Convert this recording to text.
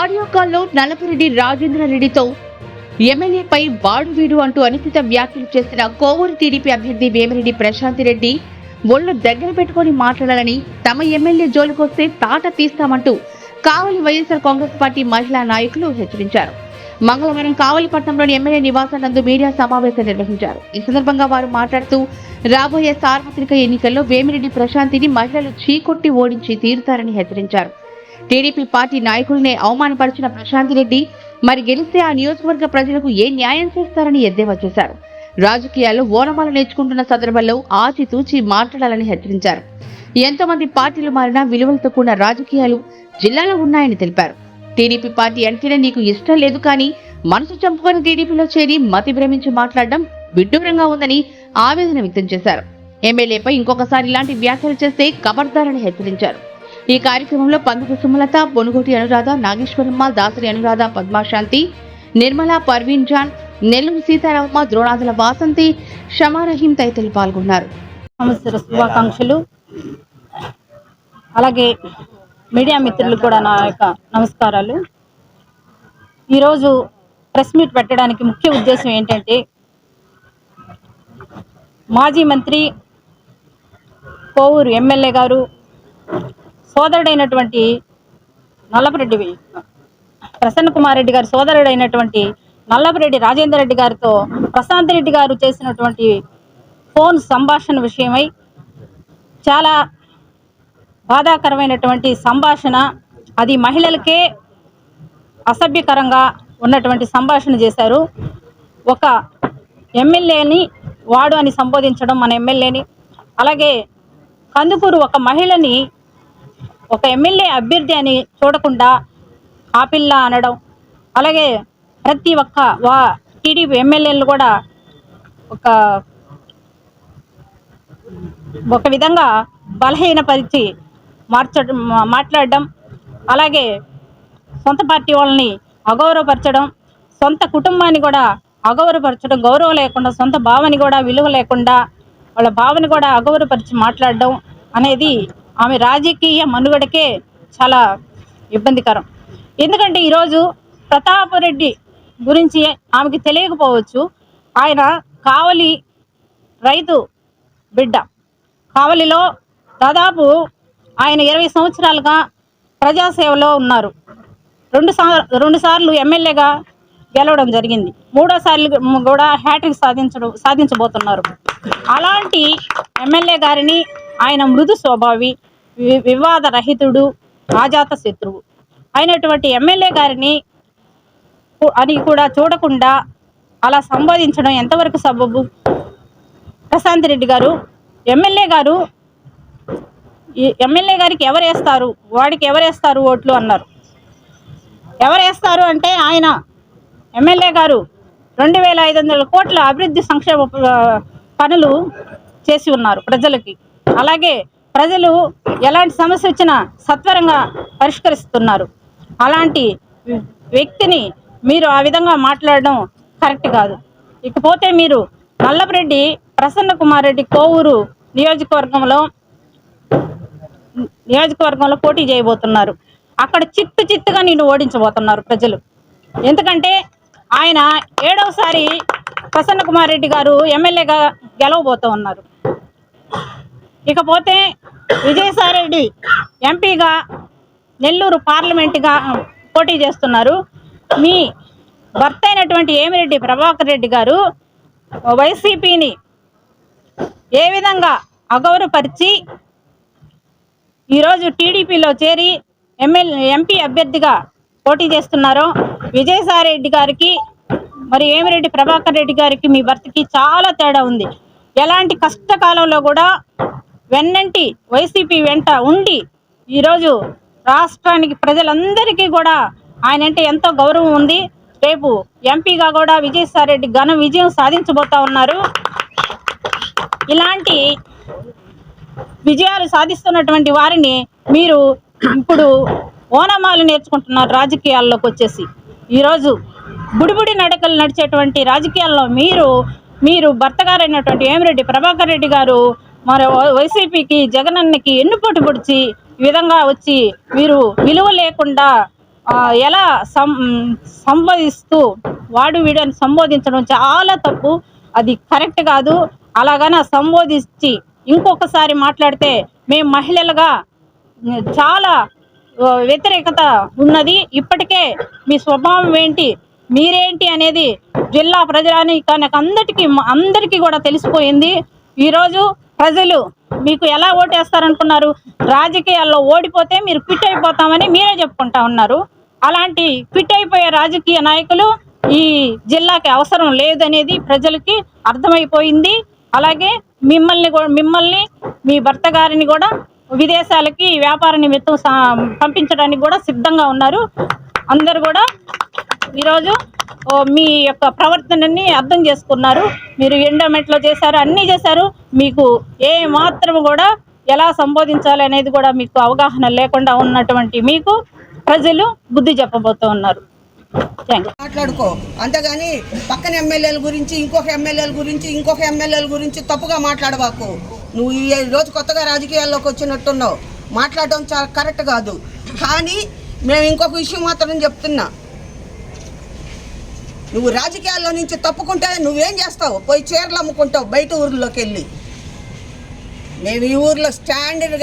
Audio కాల్లో నలపరెడ్డి రాజేంద్ర రెడ్డితో ఎమ్మెల్యేపై వాడు వీడు అంటూ అనుచిత వ్యాఖ్యలు చేసిన కోవూరు టీడీపీ అభ్యర్థి వేమిరెడ్డి ప్రశాంతి రెడ్డి ఒళ్ళు దగ్గర పెట్టుకొని మాట్లాడాలని తమ ఎమ్మెల్యే జోలికొస్తే తాట తీస్తామంటూ కావలి వైఎస్ఆర్ కాంగ్రెస్ పార్టీ మహిళా నాయకులు హెచ్చరించారు. మంగళవారం కావలిపట్నంలోని ఎమ్మెల్యే నివాసానందు మీడియా సమావేశం నిర్వహించారు. ఈ సందర్భంగా వారు మాట్లాడుతూ రాబోయే సార్వత్రిక ఎన్నికల్లో వేమిరెడ్డి ప్రశాంతిని మహిళలు చీకొట్టి ఓడించి తీరుతారని హెచ్చరించారు. టీడీపీ పార్టీ నాయకులనే అవమానపరిచిన ప్రశాంత్ రెడ్డి మరి గెలిస్తే ఆ నియోజకవర్గ ప్రజలకు ఏ న్యాయం చేస్తారని ఎద్దేవా చేశారు. రాజకీయాల్లో ఓనమాలు నేర్చుకుంటున్న సందర్భంలో ఆచితూచి మాట్లాడాలని హెచ్చరించారు. ఎంతమంది పార్టీలు మారినా విలువలతో కూడిన రాజకీయాలు జిల్లాలో ఉన్నాయని తెలిపారు. టీడీపీ పార్టీ అంటేనే నీకు ఇష్టం లేదు కానీ మనసు చంపుకొని టీడీపీలో చేరి మతి భ్రమించి మాట్లాడడం విడ్డూరంగా ఉందని ఆవేదన వ్యక్తం చేశారు. ఎమ్మెల్యేపై ఇంకొకసారి ఇలాంటి వ్యాఖ్యలు చేస్తే కబర్దారని హెచ్చరించారు. ఈ కార్యక్రమంలో పందుకు సుమలత పొనుగోటి అనురాధ నాగేశ్వరమ్మ దాసరి అనురాధ పద్మాశాంతి నిర్మల పర్వీన్ జాన్ నెల్లూరు సీతారామమ్మ ద్రోణాదుల వాసంతి షమారహీం తదితరులు పాల్గొన్నారు. సంవత్సర శుభాకాంక్షలు. అలాగే మీడియా మిత్రులు కూడా నా యొక్క నమస్కారాలు. ఈరోజు ప్రెస్ మీట్ పెట్టడానికి ముఖ్య ఉద్దేశం ఏంటంటే మాజీ మంత్రి కోవూరు ఎమ్మెల్యే గారు సోదరుడైనటువంటి నల్లపరెడ్డి ప్రసన్న కుమార్ రెడ్డి గారి సోదరుడైనటువంటి నల్లపరెడ్డి రాజేందర్ రెడ్డి గారితో ప్రశాంత్ రెడ్డి గారు చేసినటువంటి ఫోన్ సంభాషణ విషయమై చాలా బాధాకరమైనటువంటి సంభాషణ. అది మహిళలకే అసభ్యకరంగా ఉన్నటువంటి సంభాషణ చేశారు. ఒక ఎమ్మెల్యేని వాడు అని సంబోధించడం మన ఎమ్మెల్యేని. అలాగే కందుకూరు ఒక మహిళని ఒక ఎమ్మెల్యే అభ్యర్థి అని చూడకుండా ఆ పిల్ల అనడం అలాగే ప్రతి ఒక్క వా టీడీపీ ఎమ్మెల్యేలు కూడా ఒక ఒక విధంగా బలహీనపరిచి మార్చడం మాట్లాడడం అలాగే సొంత పార్టీ వాళ్ళని అగౌరవపరచడం సొంత కుటుంబాన్ని కూడా అగౌరవపరచడం గౌరవం లేకుండా సొంత భావని కూడా విలువ లేకుండా వాళ్ళ భావని కూడా అగౌరవపరిచి మాట్లాడడం అనేది ఆమె రాజకీయ మనుగడకే చాలా ఇబ్బందికరం. ఎందుకంటే ఈరోజు ప్రతాపరెడ్డి గురించి ఆమెకి తెలియకపోవచ్చు. ఆయన కావలి రైతు బిడ్డ. కావలిలో దాదాపు ఆయన ఇరవై సంవత్సరాలుగా ప్రజాసేవలో ఉన్నారు. రెండు సార్ రెండు సార్లు ఎమ్మెల్యేగా గెలవడం జరిగింది. మూడోసార్లు కూడా హ్యాట్రిక్ సాధించడం సాధించబోతున్నారు. అలాంటి ఎమ్మెల్యే గారిని ఆయన మృదు స్వభావి వివాద రహితుడు ఆజాత శత్రువు. అయినటువంటి ఎమ్మెల్యే గారిని అని కూడా చూడకుండా అలా సంబోధించడం ఎంతవరకు సబబు? ప్రశాంత్ రెడ్డి గారు ఎమ్మెల్యే గారు ఎమ్మెల్యే గారికి ఎవరు వేస్తారు వాడికి ఎవరు వేస్తారు ఓట్లు అన్నారు. ఎవరు వేస్తారు అంటే ఆయన ఎమ్మెల్యే గారు రెండు వేల ఐదు వందల కోట్ల అభివృద్ధి సంక్షేమ పనులు చేసి ఉన్నారు ప్రజలకి. అలాగే ప్రజలు ఎలాంటి సమస్య వచ్చినా సత్వరంగా పరిష్కరిస్తున్నారు. అలాంటి వ్యక్తిని మీరు ఆ విధంగా మాట్లాడడం కరెక్ట్ కాదు. ఇకపోతే మీరు మల్లపరెడ్డి ప్రసన్న కుమార్ రెడ్డి కోవూరు నియోజకవర్గంలో నియోజకవర్గంలో పోటీ చేయబోతున్నారు. అక్కడ చిత్తు చిత్తుగా నేను ఓడించబోతున్నారు ప్రజలు. ఎందుకంటే ఆయన ఏడవసారి ప్రసన్న కుమార్ రెడ్డి గారు ఎమ్మెల్యేగా గెలవబోతూ ఉన్నారు. ఇకపోతే విజయసాయిరెడ్డి ఎంపీగా నెల్లూరు పార్లమెంటుగా పోటీ చేస్తున్నారు. మీ భర్త అయినటువంటి ఏమిరెడ్డి ప్రభాకర్ రెడ్డి గారు వైసీపీని ఏ విధంగా అగౌరవపరిచి ఈరోజు టీడీపీలో చేరి ఎమ్మెల్యే ఎంపీ అభ్యర్థిగా పోటీ చేస్తున్నారో విజయసాయిరెడ్డి గారికి మరి ఏమిరెడ్డి ప్రభాకర్ రెడ్డి గారికి మీ భర్తకి చాలా తేడా ఉంది. ఎలాంటి కష్టకాలంలో కూడా వెన్నంటి వైసీపీ వెంట ఉండి ఈరోజు రాష్ట్రానికి ప్రజలందరికీ కూడా ఆయన అంటే ఎంతో గౌరవం ఉంది. రేపు ఎంపీగా కూడా విజయసాయిరెడ్డి ఘన విజయం సాధించబోతా ఉన్నారు. ఇలాంటి విజయాలు సాధిస్తున్నటువంటి వారిని మీరు ఇప్పుడు ఓనమాలు నేర్చుకుంటున్నారు రాజకీయాల్లోకి వచ్చేసి. ఈరోజు బుడిబుడి నడకలు నడిచేటువంటి రాజకీయాల్లో మీరు మీరు భర్త గారైనటువంటి ఏమిరెడ్డి ప్రభాకర్ రెడ్డి గారు మరి వై- వైసీపీకి జగనన్నకి ఎన్నుపోటు పొడిచి ఈ విధంగా వచ్చి మీరు విలువ లేకుండా ఎలా సం సంబోధిస్తూ వాడు వీడని సంబోధించడం చాలా తప్పు అది కరెక్ట్ కాదు అలాగన సంబోధించి ఇంకొకసారి మాట్లాడితే మేము మహిళలుగా చాలా వ్యతిరేకత ఉన్నది ఇప్పటికే మీ స్వభావం ఏంటి మీరేంటి అనేది జిల్లా ప్రజానికి అందరికీ అందరికీ కూడా తెలిసిపోయింది ఈరోజు ప్రజలు మీకు ఎలా ఓటేస్తారనుకున్నారు? రాజకీయాల్లో ఓడిపోతే మీరు ఫిట్ అయిపోతామని మీరే చెప్పుకుంటా ఉన్నారు. అలాంటి ఫిట్ అయిపోయే రాజకీయ నాయకులు ఈ జిల్లాకి అవసరం లేదనేది ప్రజలకి అర్థమైపోయింది. అలాగే మిమ్మల్ని కూడా మిమ్మల్ని మీ భర్త గారిని కూడా విదేశాలకి వ్యాపార నిమిత్తం పంపించడానికి కూడా సిద్ధంగా ఉన్నారు. అందరు కూడా ఈరోజు మీ యొక్క ప్రవర్తనని అర్థం చేసుకున్నారు. మీరు ఎండోమెంట్లో చేశారు అన్నీ చేశారు. మీకు ఏ మాత్రం కూడా ఎలా సంబోధించాలి అనేది కూడా మీకు అవగాహన లేకుండా ఉన్నటువంటి మీకు ప్రజలు బుద్ధి చెప్పబోతూ ఉన్నారు. మాట్లాడుకో. అంతేగాని పక్కన ఎమ్మెల్యేల గురించి ఇంకొక ఎమ్మెల్యేల గురించి ఇంకొక ఎమ్మెల్యేల గురించి తప్పుగా మాట్లాడబాకు. నువ్వు ఈ రోజు కొత్తగా రాజకీయాల్లోకి వచ్చినట్టున్నావు. మాట్లాడడం చాలా కరెక్ట్ కాదు. కానీ మేము ఇంకొక విషయం మాత్రం చెప్తున్నా. నువ్వు రాజకీయాల్లో నుంచి తప్పుకుంటే నువ్వేం చేస్తావు? పోయి చీరలు అమ్ముకుంటావు బయట ఊర్లోకి వెళ్ళి మేము ఈ ఊర్లో స్టాండర్డ్గా